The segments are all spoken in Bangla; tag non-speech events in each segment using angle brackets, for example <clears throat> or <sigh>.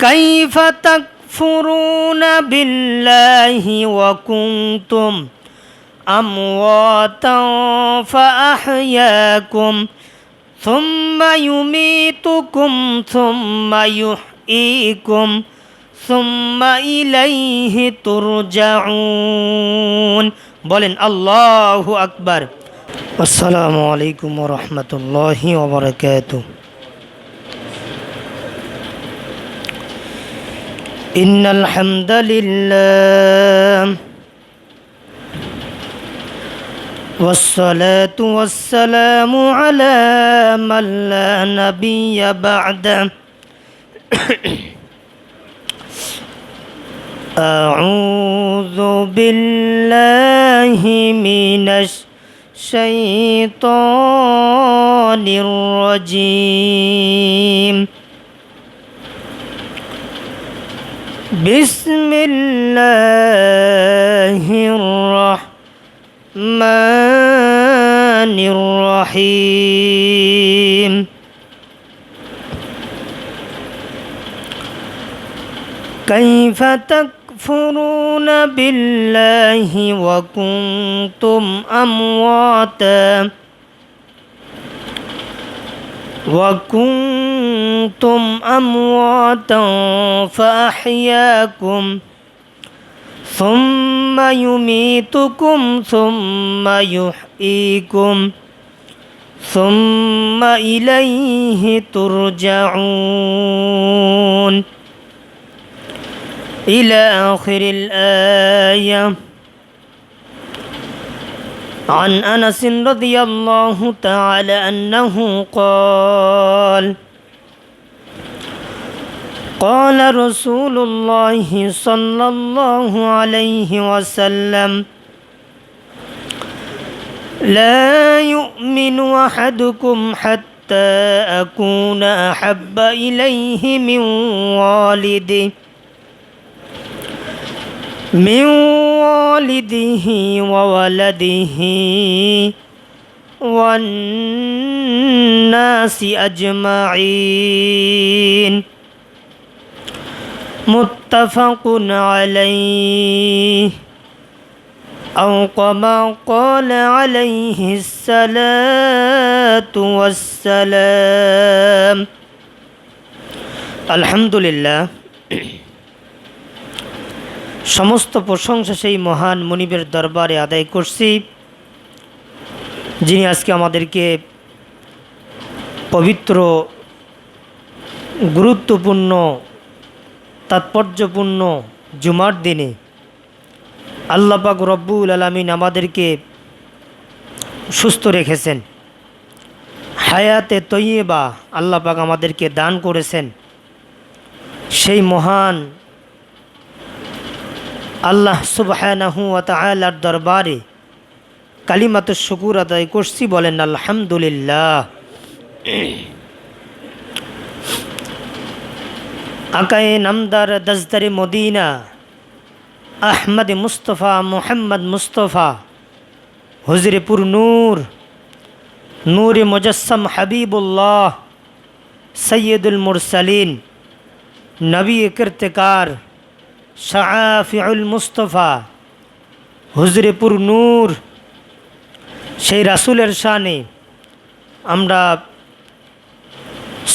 كيف تكفرون بالله وكنتم أمواتا فأحياكم ثم يميتكم ثم يحييكم ثم إليه ترجعون بولن الله أكبر والسلام عليكم ورحمة الله وبركاته إن الحمد لله والصلاة والسلام على من لا نبي بعده. أعوذ بالله من الشيطان الرجيم. بسم الله الرحمن الرحيم. كيف تكفرون بالله وكنتم أمواتا؟ وكنتم أمواتا فأحياكم ثم يميتكم ثم يحييكم ثم إليه ترجعون إلى آخر الآية عن أنس رضي الله تعالى أنه قال قال رسول الله صلى الله عليه وسلم لا يؤمن أحدكم حتى أكون أحب إليه من والده. من والده وولده والناس أجمعين. متفق عليه. أو كما قال عليه الصلاة والسلام. الحمد لله. সমস্ত প্রশংসা সেই মহান মনিবের দরবারে আদায় করছি, যিনি আজকে আমাদেরকে পবিত্র, গুরুত্বপূর্ণ, তাৎপর্যপূর্ণ জুমার দিনে আল্লাপাক রব্বুল আলমিন আমাদেরকে সুস্থ রেখেছেন। হায়াতে তৈয়বা আল্লাপাক আমাদেরকে দান করেছেন। সেই মহান আল্লাহ সুবাহানাহু তালার দরবারে কালিমাত শুকুর আদায় করছি, বলেন আলহামদুলিল্লাহ। আকায়ে নামদার দজদারে মদিনা, আহমদ মুস্তফা, মোহাম্মদ মুস্তফা, হুজরেপুর নূর নূর মুজসম হাবিবুল্লাহ, সৈয়দুল মুরসালিন নবী কীর্তিকার শাহফিউল মুস্তফা, হুজরেপুর নূর, সেই রাসুলের শানে আমরা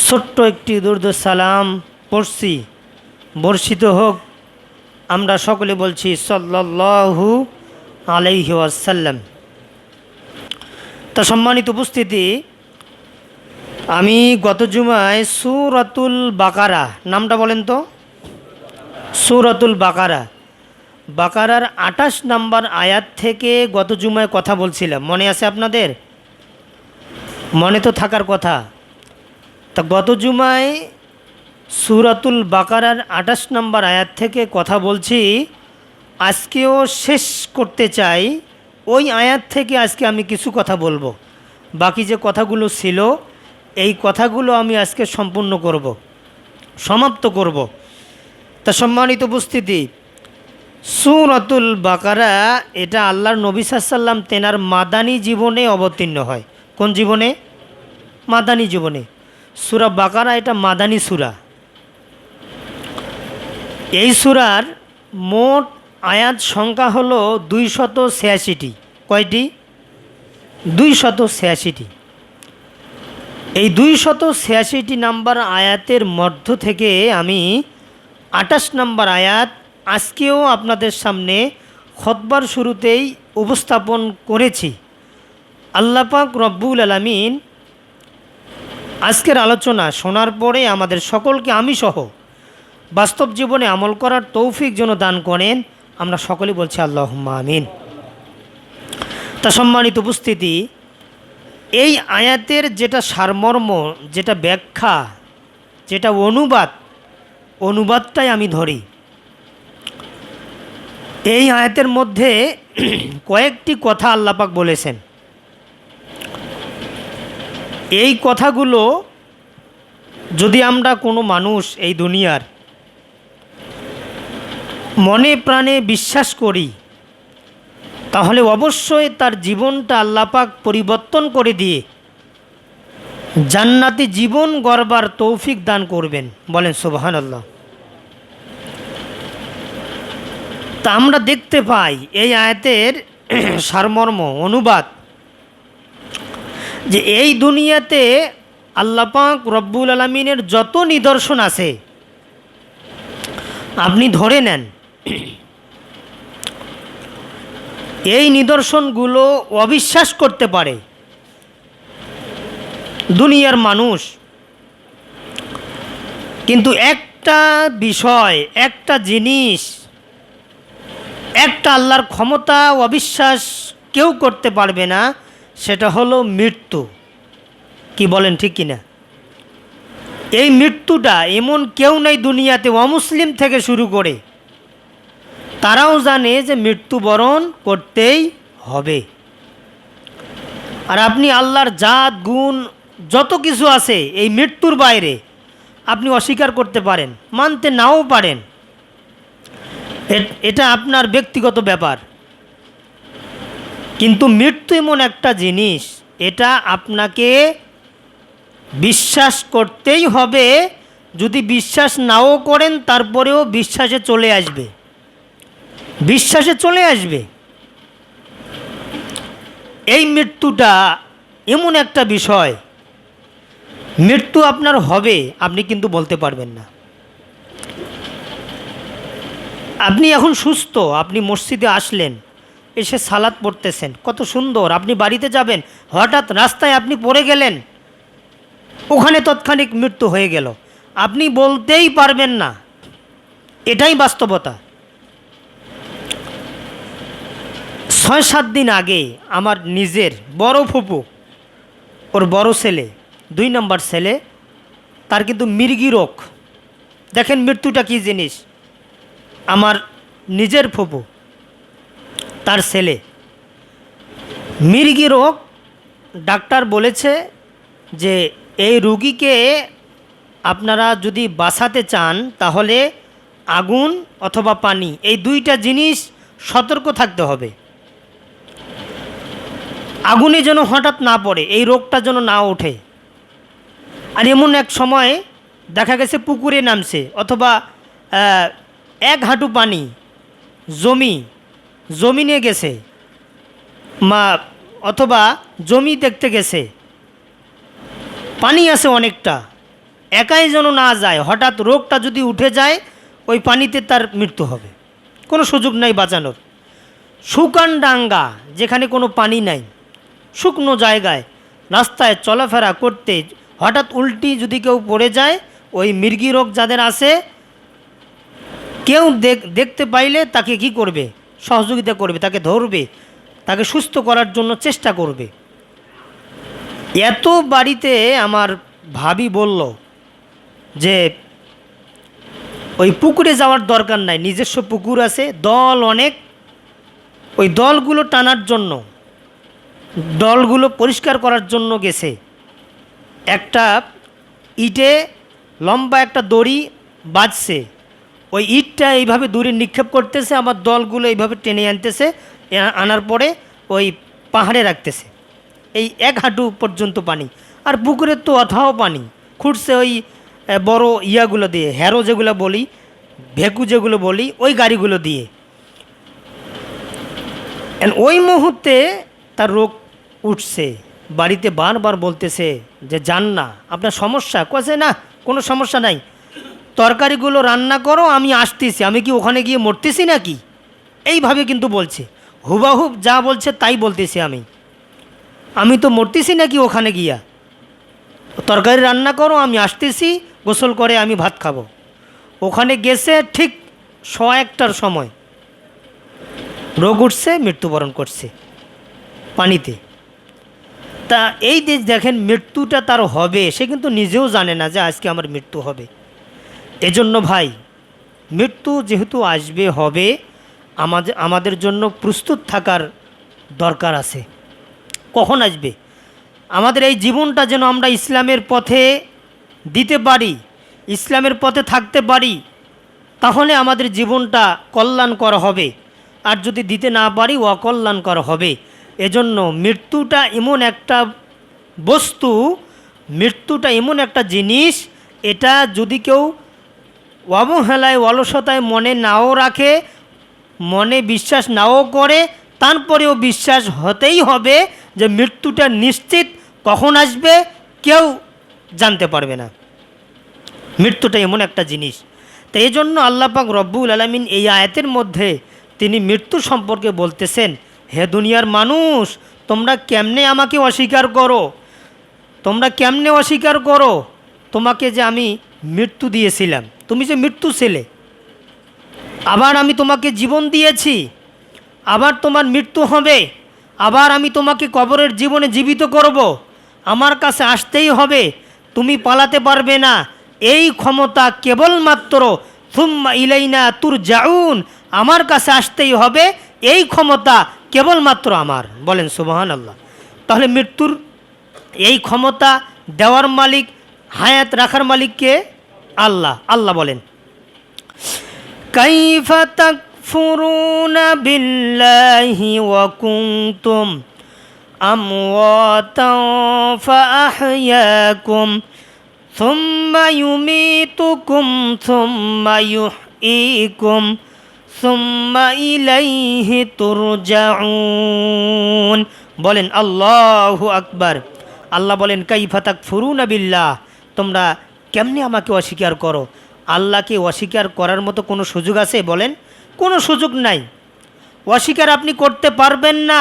ছোট্ট একটি দুর্দ সালাম পড়ছি। বর্ষিত হোক, আমরা সকলে বলছি সাল্লাহু আলাইহি আসাল্লাম তা সম্মানিত উপস্থিতি, আমি গত জুমায় সুরাতুল বাকারা, নামটা বলেন তো? সুরাতুল বাকারা। বাকারার আঠাশ নাম্বার আয়াত থেকে গত জুমায় কথা বলছিলাম। মনে আছে আপনাদের? মনে তো থাকার কথা। তা গত জুমায় সুরাতুল বাকারার আঠাশ নাম্বার আয়াত থেকে কথা বলছি। আজকেও শেষ করতে চাই। ওই আয়াত থেকে আজকে আমি কিছু কথা বলব। বাকি যে কথাগুলো ছিল, এই কথাগুলো আমি আজকে সম্পূর্ণ করব। সমাপ্ত করব। তা সম্মানিত উপস্থিতি। সুরাতুল বাকারা, এটা আল্লাহর নবী সাল্লাম তেনার মাদানী জীবনে অবতীর্ণ হয়। কোন জীবনে? মাদানী জীবনে। সুরা বাকারা এটা মাদানী সুরা। এই সুরার মোট আয়াত সংখ্যা হলো দুইশত ছিয়াশিটি। কয়টি? দুইশত ছিয়াশিটি। এই দুইশত ছিয়াশিটি নাম্বার আয়াতের মধ্য থেকে আমি আটাশ নম্বর আয়াত, আজকেও আপনাদের সামনে খতবার শুরুতেই উপস্থাপন করেছি। আল্লাপাক রব্বুল আলমিন আজকের আলোচনা শোনার পরে আমাদের সকলকে আমি সহ বাস্তব জীবনে আমল করার তৌফিক যেন দান করেন, আমরা সকলে বলছি আল্লাহ আমিন। তা সম্মানিত উপস্থিতি, এই আয়াতের যেটা সারমর্ম, যেটা ব্যাখ্যা, যেটা অনুবাদ অনুবাদটাই আমি ধরি। এই আয়াতের মধ্যে <clears throat> কয়েকটি কথা আল্লাপাক বলেছেন। এই কথাগুলো যদি আমরা কোনো মানুষ এই দুনিয়ার মনে প্রাণে বিশ্বাস করি, তাহলে অবশ্যই তার জীবনটা আল্লাপাক পরিবর্তন করে দিয়ে জান্নাতি জীবন গড়বার তৌফিক দান করবেন। বলেন সোবাহান আল্লাহ তা আমরা দেখতে পাই এই আয়াতের <clears throat> সারমর্ম, অনুবাদ, যে এই দুনিয়াতে আল্লাপাক রব্বুল আলমিনের যত নিদর্শন আছে, আপনি ধরে নেন, এই নিদর্শনগুলো অবিশ্বাস করতে পারে। দুনিয়ার মানুষ। কিন্তু একটা বিষয়, একটা জিনিস, একটা আল্লাহর ক্ষমতা অবিশ্বাস কেউ করতে পারবে না, সেটা হলো মৃত্যু। কি বলেন, ঠিক কিনা এই মৃত্যুটা এমন কেউ নেই দুনিয়াতে অমুসলিম থেকে শুরু করে। তারাও জানে যে মৃত্যুবরণ করতেই হবে। আর আপনি আল্লাহর জাত, গুণ যত কিছু আছে এই মৃত্যুর বাইরে আপনি অস্বীকার করতে পারেন, মানতে নাও পারেন। এটা আপনার ব্যক্তিগত ব্যাপার। কিন্তু মৃত্যু এমন একটা জিনিস, এটা আপনাকে বিশ্বাস করতেই হবে, যদি বিশ্বাস নাও করেন তারপরেও বিশ্বাসে চলে আসবে। বিশ্বাসে চলে আসবে। এই মৃত্যুটা এমন একটা বিষয় মৃত্যু আপনার হবে, আপনি কিন্তু বলতে পারবেন না। আপনি এখন সুস্থ, আপনি মসজিদে আসলেন, এসে সালাদ পড়তেছেন, কত সুন্দর, আপনি বাড়িতে যাবেন, হঠাৎ রাস্তায় আপনি পড়ে গেলেন, ওখানে তৎক্ষণিক মৃত্যু হয়ে গেল। আপনি বলতেই পারবেন না। এটাই বাস্তবতা। ছয় সাত দিন আগে আমার নিজের বড় ফুপু, ওর বড় ছেলে দুই নম্বর ছেলে, তার কিন্তু মৃগী রোগ। দেখেন মৃত্যুটা কী জিনিস? আমার নিজের ফুপু, তার ছেলে। মৃগী রোগ, ডাক্তার বলেছে যে এই রুগীকে আপনারা যদি বাঁচাতে চান, তাহলে আগুন অথবা পানি, এই দুইটা জিনিস সতর্ক থাকতে হবে। আগুনে যেন হঠাৎ না পড়ে, এই রোগটা যেন না ওঠে। আর এমন এক সময় দেখা গেছে পুকুরে নামছে, অথবা এক হাঁটু পানি, জমি জমিনে গেছে, মা, অথবা জমি দেখতে গেছে। পানি আছে অনেকটা, একাই যেন না যায়, হঠাৎ রোগটা যদি উঠে যায়, ওই পানিতে তার মৃত্যু হবে। কোনো সুযোগ নাই বাঁচানোর। শুকান ডাঙ্গা, যেখানে কোনো পানি নাই, শুকনো জায়গায়, রাস্তায় চলাফেরা করতে হঠাৎ উল্টি যদি কেউ পড়ে যায়, ওই মৃগী রোগ যাদের আছে, কেউ দেখতে পাইলে তাকে কি করবে? সহযোগিতা করবে, তাকে ধরবে, তাকে সুস্থ করার জন্য চেষ্টা করবে। এত বাড়িতে আমার ভাবি বলল যে, ওই পুকুরে যাওয়ার দরকার নাই, নিজস্ব পুকুর আছে, দল অনেক। ওই দলগুলো টানার জন্য, দলগুলো পরিষ্কার করার জন্য গেছে। একটা ইটে লম্বা একটা দড়ি বাজছে ওই ইটটা এইভাবে দূরে নিক্ষেপ করতেছে, আমার দলগুলো এইভাবে টেনে আনতেছে আনার পরে ওই পাহাড়ে রাখতেছে। এই এক হাঁটু পর্যন্ত পানি, আর পুকুরের তো অথাও পানি। খুঁড়ছে ওই বড় ইয়াগুলো দিয়ে, হ্যারো যেগুলো বলি, ভেকু যেগুলো বলি, ওই গাড়িগুলো দিয়ে। ওই মুহূর্তে তার রোগ উঠছে। বাড়িতে বারবার বলতেছে যে, যান না, আপনার সমস্যা? কছে না, কোনো সমস্যা নাই। তরকারিগুলো রান্না করো, আমি আসতেছি। আমি কি ওখানে গিয়ে মরতেছি নাকি? এইভাবে কিন্তু বলছে। হুবাহুব যা বলছে তাই বলতেছি আমি। আমি তো মরতেছি নাকি ওখানে গিয়া? তরকারি রান্না করো, আমি আসতেছি, গোসল করে আমি ভাত খাব। ওখানে গেছে ঠিক শ একটার সময়। রোগ উঠছে, মৃত্যুবরণ করছে পানিতে। তা এই যে দেখেন মৃত্যুটা তার হবে, সে কিন্তু নিজেও জানে না যে আজকে আমার মৃত্যু হবে। এজন্য ভাই, মৃত্যু যেহেতু আসবে, হবে আমাদের আমাদের জন্য প্রস্তুত থাকার দরকার আছে। কখন আসবে? আমাদের এই জীবনটা যেন আমরা ইসলামের পথে দিতে পারি, ইসলামের পথে থাকতে পারি, তাহলে আমাদের জীবনটা কল্যাণকর হবে। আর যদি দিতে না পারি, অকল্যাণকর হবে। এজন্য মৃত্যুটা এমন একটা বস্তু, মৃত্যুটা এমন একটা জিনিস, এটা যদি কেউ অবহেলায়, অলসতায় মনে নাও রাখে, মনে বিশ্বাস নাও করে, তারপরেও বিশ্বাস হতেই হবে যে মৃত্যুটা নিশ্চিত কখন আসবে, কেউ জানতে পারবে না। মৃত্যুটা এমন একটা জিনিস। তো এই জন্য আল্লাপাক রব্বুল আলমিন এই আয়াতের মধ্যে তিনি মৃত্যু সম্পর্কে বলতেছেন হে দুনিয়ার মানুষ, তোমরা কেমনে আমাকে অস্বীকার করো? তোমরা কেমনে অস্বীকার করো? তোমাকে যে আমি মৃত্যু দিয়েছিলাম। তুমি যে মৃত্যু ছেলে। আবার আমি তোমাকে জীবন দিয়েছি। আবার তোমার মৃত্যু হবে। আবার আমি তোমাকে কবরের জীবনে জীবিত করব। আমার কাছে আসতেই হবে। তুমি পালাতে পারবে না। এই ক্ষমতা কেবলমাত্র থুম্মা ইলাইনা তুর জাউন আমার কাছে আসতেই হবে। এই ক্ষমতা কেবলমাত্র আমার বলেন সুবহান আল্লাহ তাহলে মৃত্যুর এই ক্ষমতা দেওয়ার মালিক হায়াত রাখার মালিককে আল্লাহ আল্লাহ বলেন كيف تكفرون بالله وكنتم أمواتا فأحياكم ثم يميتكم ثم يحييكم ثم إليه ترجعون বলেন আল্লাহ আকবার আল্লাহ বলেন কাইফা তাক ফুরুন বিল্লাহ তোমরা কেমনে আমাকে অস্বীকার করো আল্লাহকে অস্বীকার করার মতো কোনো সুযোগ আছে বলেন কোনো সুযোগ নাই অস্বীকার আপনি করতে পারবেন না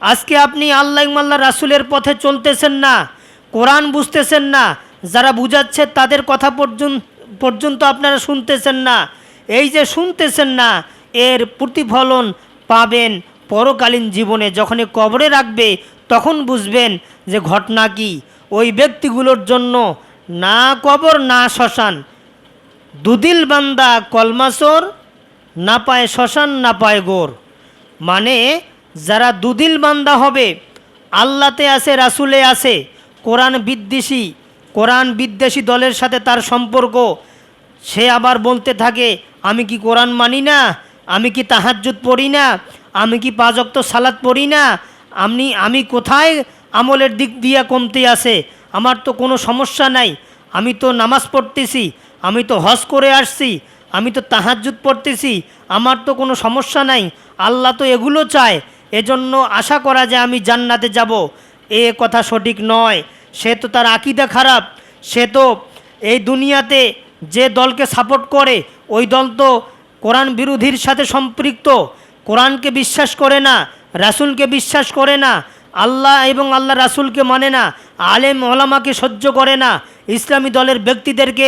আজকে আপনি আল্লাহ মাল্লা রাসুলের পথে চলতেছেন না কোরআন বুঝতেছেন না যারা বুঝাচ্ছে তাদের কথা পর্যন্ত পর্যন্ত আপনারা শুনতেছেন না এই যে শুনতেছেন না, এর প্রতিফলন পাবেন পরকালীন জীবনে। যখনই কবরে রাখবে, তখন বুঝবেন যে ঘটনা কি। ওই ব্যক্তিগুলোর জন্য না কবর, না শ্মশান। দুদিল বান্দা কলমাসর না পায় শ্মশান, না পায় গোর। মানে যারা দুদিল বান্দা হবে আল্লাতে আছে, রাসুলে আছে, কোরআন বিদ্বেষী কোরআন বিদ্বেষী দলের সাথে তার সম্পর্ক সে আবার বলতে থাকে, আমি কি কোরআন মানি না? আমি কি তাহাজ্জুদ পড়ি না? আমি কি পাঁচক্ত সালাদ পড়ি না? আমি আমি কোথায় আমলের দিক দিয়ে কমতে আছে? আমার তো কোনো সমস্যা নাই। আমি তো নামাজ পড়তেছি, আমি তো হজ করে আসছি, আমি তো তাহাজ্জুদ পড়তেছি, আমার তো কোনো সমস্যা নাই। আল্লাহ তো এগুলো চায়। এজন্য আশা করা যায় আমি জান্নাতে যাব। এ কথা সঠিক নয়। সে তো তার আকিদা খারাপ। সে তো এই দুনিয়াতে যে দলকে সাপোর্ট করে, ওই দল তো কোরআন বিরোধীর সাথে সম্পৃক্ত। কোরআনকে বিশ্বাস করে না, রাসুলকে বিশ্বাস করে না, আল্লাহ এবং আল্লাহ রাসুলকে মানে না, আলেম ওলামাকে সহ্য করে না, ইসলামী দলের ব্যক্তিদেরকে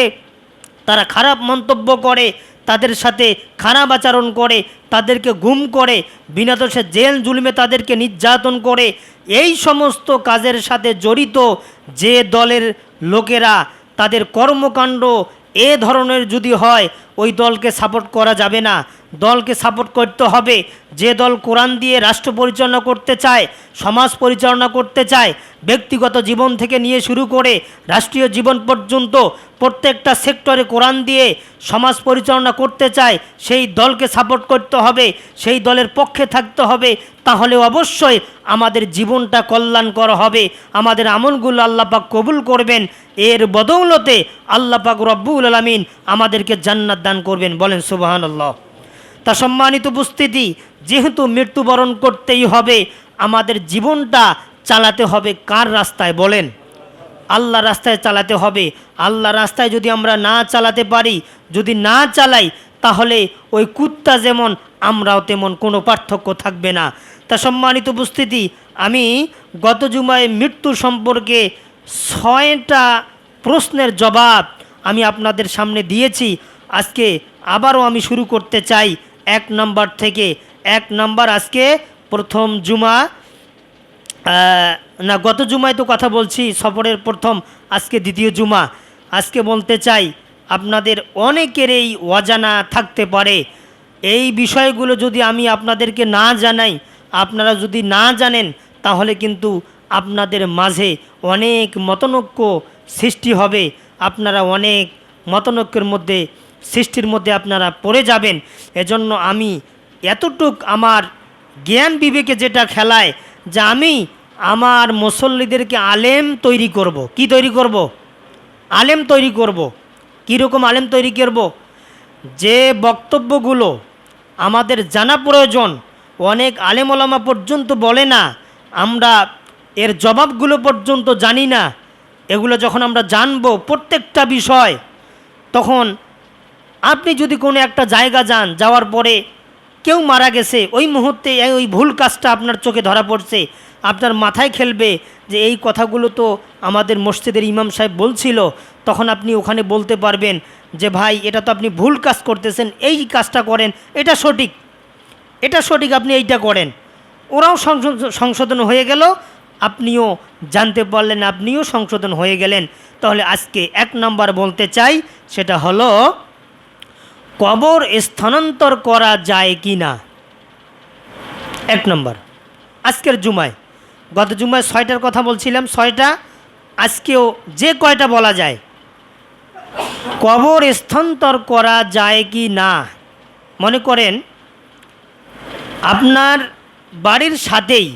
তারা খারাপ মন্তব্য করে, তাদের সাথে খারাপ আচরণ করে, তাদেরকে গুম করে, বিনা দোষে জেল জুলমে তাদেরকে নির্যাতন করে, এই সমস্ত কাজের সাথে জড়িত যে দলের লোকেরা, তাদের কর্মকাণ্ড এ ধরনের যদি হয় ওই দলকে সাপোর্ট করা যাবে না। দলকে সাপোর্ট করতে হবে। যে দল কোরআন দিয়ে রাষ্ট্র পরিচালনা করতে চায়, সমাজ পরিচালনা করতে চায়, ব্যক্তিগত জীবন থেকে নিয়ে শুরু করে রাষ্ট্রীয় জীবন পর্যন্ত প্রত্যেকটা সেক্টরে কোরআন দিয়ে সমাজ পরিচালনা করতে চায়, সেই দলকে সাপোর্ট করতে হবে, সেই দলের পক্ষে থাকতে হবে। তাহলে অবশ্যই আমাদের জীবনটা কল্যাণকর হবে। আমাদের আমলগুলো আল্লাপাক কবুল করবেন। এর বদৌলতে আল্লাপাক রব্বুল আলমিন আমাদেরকে জান্নাত দান করবেন। বলেন সুবাহান আল্লাহ তা সম্মানিত উপস্থিতি, যেহেতু মৃত্যুবরণ করতেই হবে, আমাদের জীবনটা চালাতে হবে কার রাস্তায় বলেন? আল্লাহ রাস্তায় চালাতে হবে। আল্লাহ রাস্তায় যদি আমরা না চালাতে পারি, যদি না চালাই, তাহলে ওই কুত্তা যেমন, আমরাও তেমন কোনো পার্থক্য থাকবে না। তা সম্মানিত উপস্থিতি, আমি গত জুমায় মৃত্যু সম্পর্কে ছয়টা প্রশ্নের জবাব আমি আপনাদের সামনে দিয়েছি। আজকে আবারও আমি শুরু করতে চাই। এক নাম্বার থেকে এক নাম্বার আজকে প্রথম জুমা। না, গত জুমায় তো কথা বলছি, সফরের প্রথম, আজকে দ্বিতীয় জুমা। আজকে বলতে চাই, আপনাদের অনেকের এই অজানা থাকতে পারে। এই বিষয়গুলো যদি আমি আপনাদেরকে না জানাই, আপনারা যদি না জানেন, তাহলে কিন্তু আপনাদের মাঝে অনেক মতনৈক্য সৃষ্টি হবে। আপনারা অনেক মতনৈক্যের মধ্যে সৃষ্টির মধ্যে আপনারা পড়ে যাবেন এজন্য আমি এতটুক আমার জ্ঞান বিবেকে যেটা খেলায় যে আমি আমার মুসল্লিদেরকে আলেম তৈরি করব। কি তৈরি করব? আলেম তৈরি করব। কীরকম আলেম তৈরি করব যে বক্তব্যগুলো আমাদের জানা প্রয়োজন, অনেক আলেম ওলামা পর্যন্ত বলে না, আমরা এর জবাবগুলো পর্যন্ত জানি না এগুলো যখন আমরা জানব প্রত্যেকটা বিষয়, তখন আপনি যদি কোনো একটা জায়গা যান, যাওয়ার পরে কেউ মারা গেছে, ওই মুহূর্তে ওই ভুল কাজটা আপনার চোখে ধরা পড়ছে, আপনার মাথায় খেলবে যে এই কথাগুলো তো আমাদের মসজিদের ইমাম সাহেব বলছিল, তখন আপনি ওখানে বলতে পারবেন যে ভাই, এটা তো আপনি ভুল কাজ করতেছেন, এই কাজটা করেন, এটা সঠিক। এটা সঠিক আপনি এইটা করেন। ওরাও সংশোধন হয়ে গেল, আপনিও জানতে পারলেন, আপনিও সংশোধন হয়ে গেলেন। তাহলে আজকে এক নাম্বার বলতে চাই, সেটা হলো কবর স্থানান্তর করা যায় কি না? এক নম্বর, আজকের জুমায়। গত জুমায় ছয়টার কথা বলছিলাম, ছয়টা, আজকেও যে কয়টা বলা যায়? কবর স্থানান্তর করা যায় কি না? মনে করেন, আপনার বাড়ির সাথেই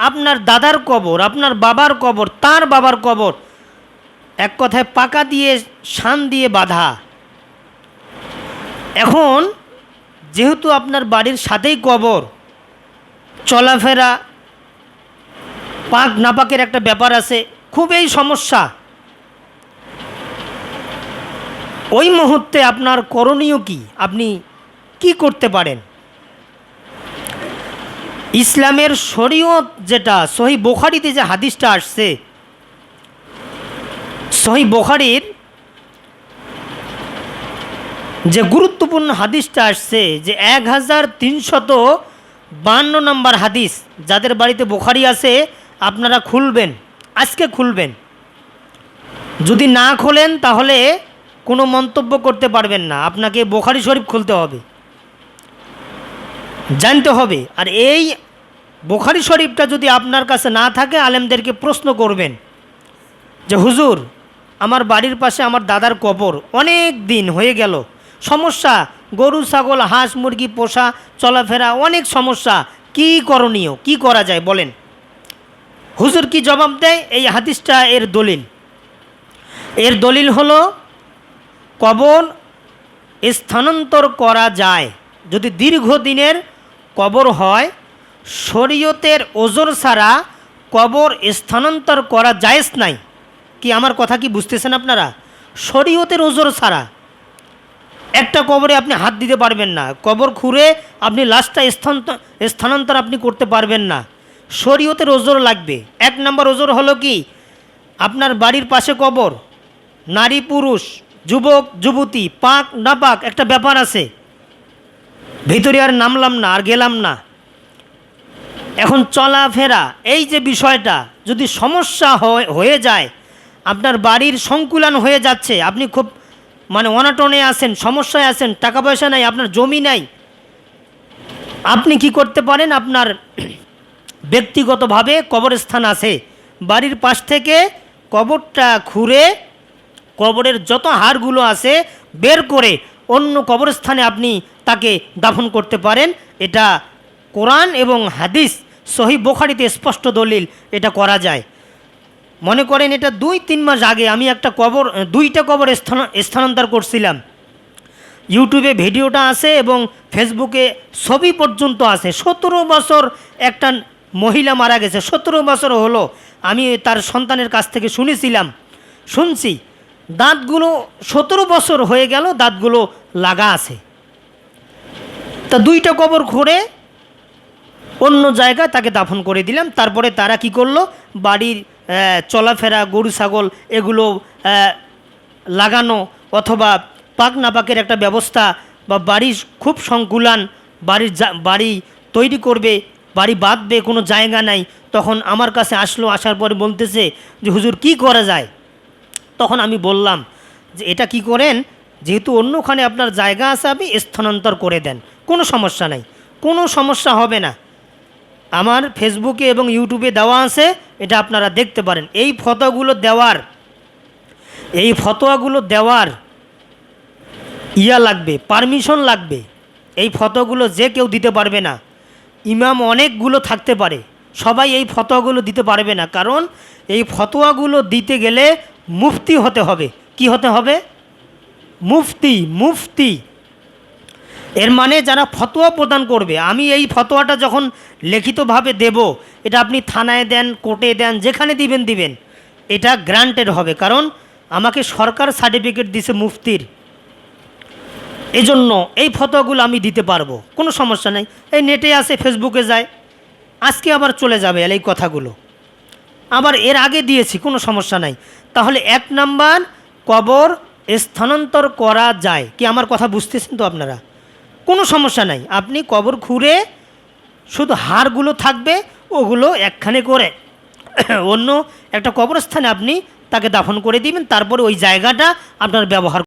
আপনার দাদার কবর, আপনার বাবার কবর, তার বাবার কবর এক কথায় পাকা দিয়ে, শান দিয়ে বাঁধা। এখন যেহেতু আপনার বাড়ির সাথেই কবর, চলাফেরা পাক নাপাকের একটা ব্যাপার আছে, খুবই সমস্যা। ওই মুহূর্তে আপনার করণীয় কি? আপনি কি করতে পারেন? ইসলামের শরীয়ত যেটা, সহি বোখারিতে যে হাদিসটা আসছে, সহি বোখারির যে গুরুত্বপূর্ণ হাদিসটা আসছে যে এক হাজার তিনশত বান্ন নম্বর হাদিস যাদের বাড়িতে বোখারি আছে, আপনারা খুলবেন, আজকে খুলবেন। যদি না খোলেন, তাহলে কোনো মন্তব্য করতে পারবেন না। আপনাকে বোখারি শরীফ খুলতে হবে। জানতে হবে। আর এই বোখারি শরীফটা যদি আপনার কাছে না থাকে, আলেমদেরকে প্রশ্ন করবেন যে, হুজুর, আমার বাড়ির পাশে আমার দাদার কবর অনেক দিন হয়ে গেল। সমস্যা, গরু, ছাগল, হাঁস, মুরগি, পোষা, চলাফেরা অনেক সমস্যা। কি করণীয়? কি করা যায়? বলেন। হুজুর কি জবাব দেয়? এই হাদিসটা এর দলিল। এর দলিল হলো, কবর স্থানান্তর করা যায়। যদি দীর্ঘদিনের কবর হয়, শরীয়তের ওজোর ছাড়া কবর স্থানান্তর করা জায়েজ নাই। কি আমার কথা কি বুঝতেছেন আপনারা? শরীয়তের ওজোর ছাড়া। একটা কবরে আপনি হাত দিতে পারবেন না। কবর খুঁড়ে আপনি লাশটা স্থানান্তর স্থানান্তর আপনি করতে পারবেন না। শরীয়তের ওজোর লাগবে। এক নম্বর ওজোর হলো কি? আপনার বাড়ির পাশে কবর, নারী পুরুষ, যুবক, যুবতী, পাক না পাক একটা ব্যাপার আছে। ভিতরে আর নামলাম না, আর গেলাম না। এখন চলাফেরা, এই যে বিষয়টা, যদি সমস্যা হয়ে যায়, আপনার বাড়ির সংকুলান হয়ে যাচ্ছে, আপনি খুব মানে অনাটনে আছেন, সমস্যায় আছেন, টাকা পয়সা নাই, আপনার জমি নাই। আপনি কি করতে পারেন? আপনার ব্যক্তিগতভাবে কবরস্থান আছে। বাড়ির পাশ থেকে কবরটা খুঁড়ে কবরের যত হাড়গুলো আছে বের করে অন্য কবরস্থানে আপনি তাকে দাফন করতে পারেন। এটা কোরআন এবং হাদিস, সহি বোখারিতে স্পষ্ট দলিল এটা করা যায়। মনে করেন এটা দুই, তিন মাস আগে আমি একটা কবর, দুইটা কবর স্থান, স্থানান্তর করছিলাম। ইউটিউবে ভিডিওটা আছে এবং ফেসবুকে ছবি পর্যন্ত আছে। সতেরো বছর একটা মহিলা মারা গেছে। সতেরো বছর হলো। আমি তার সন্তানের কাছ থেকে শুনেছিলাম। শুনছি, দাঁতগুলো সতেরো বছর হয়ে গেল, দাঁতগুলো লাগা আছে। তা দুইটা কবর খুঁড়ে অন্য জায়গায় তাকে দাফন করে দিলাম। তারপরে তারা কি করল? বাড়ির চলাফেরা, গরু, ছাগল, এগুলো লাগানো অথবা পাক না পাকের একটা ব্যবস্থা বা বাড়ির খুব সংকুলান, বাড়ির বাড়ি তৈরি করবে, বাড়ি বাঁধবে, কোনো জায়গা নাই। তখন আমার কাছে আসলো, আসার পরে বলতেছে যে, হুজুর, কি করা যায়? তখন আমি বললাম যে, এটা কি করেন? যেহেতু অন্যখানে আপনার জায়গা আছে, আপনি স্থানান্তর করে দেন। কোনো সমস্যা নাই। কোনো সমস্যা হবে না। আমার ফেসবুকে এবং ইউটিউবে দেওয়া আছে, এটা আপনারা দেখতে পারেন। এই ফতোয়াগুলো দেওয়ার, এই ফতোয়াগুলো দেওয়ার ইয়া লাগবে পারমিশন লাগবে। এই ফটোগুলো যে কেউ দিতে পারবে না। ইমাম অনেকগুলো থাকতে পারে। সবাই এই ফতোয়াগুলো দিতে পারবে না। কারণ এই ফতোয়াগুলো দিতে গেলে মুফতি হতে হবে। কি হতে হবে? মুফতি মুফতি। এর মানে যারা ফতোয়া প্রদান করবে, আমি এই ফতোয়াটা যখন লিখিতভাবে দেব, এটা আপনি থানায় দেন, কোর্টে দেন, যেখানে দিবেন দিবেন। এটা গ্রান্টেড হবে, কারণ আমাকে সরকার সার্টিফিকেট দিছে মুফতির। এজন্য এই ফতোয়াগুলো আমি দিতে পারব, কোনো সমস্যা নেই। এই নেটে আসে ফেসবুকে যায়, আজকে আবার চলে যাবে এই কথাগুলো। আবার এর আগে দিয়েছি, কোনো সমস্যা নাই। তাহলে এক নাম্বার কবর স্থানান্তর করা যায়। কি আমার কথা বুঝতেছেন তো আপনারা? কোনো সমস্যা নাই। আপনি কবর খুঁড়ে শুধু হাড়গুলো থাকবে, ওগুলো একখানে করে অন্য একটা কবরস্থানে আপনি তাকে দাফন করে দিবেন, তারপরে ওই জায়গাটা আপনার ব্যবহার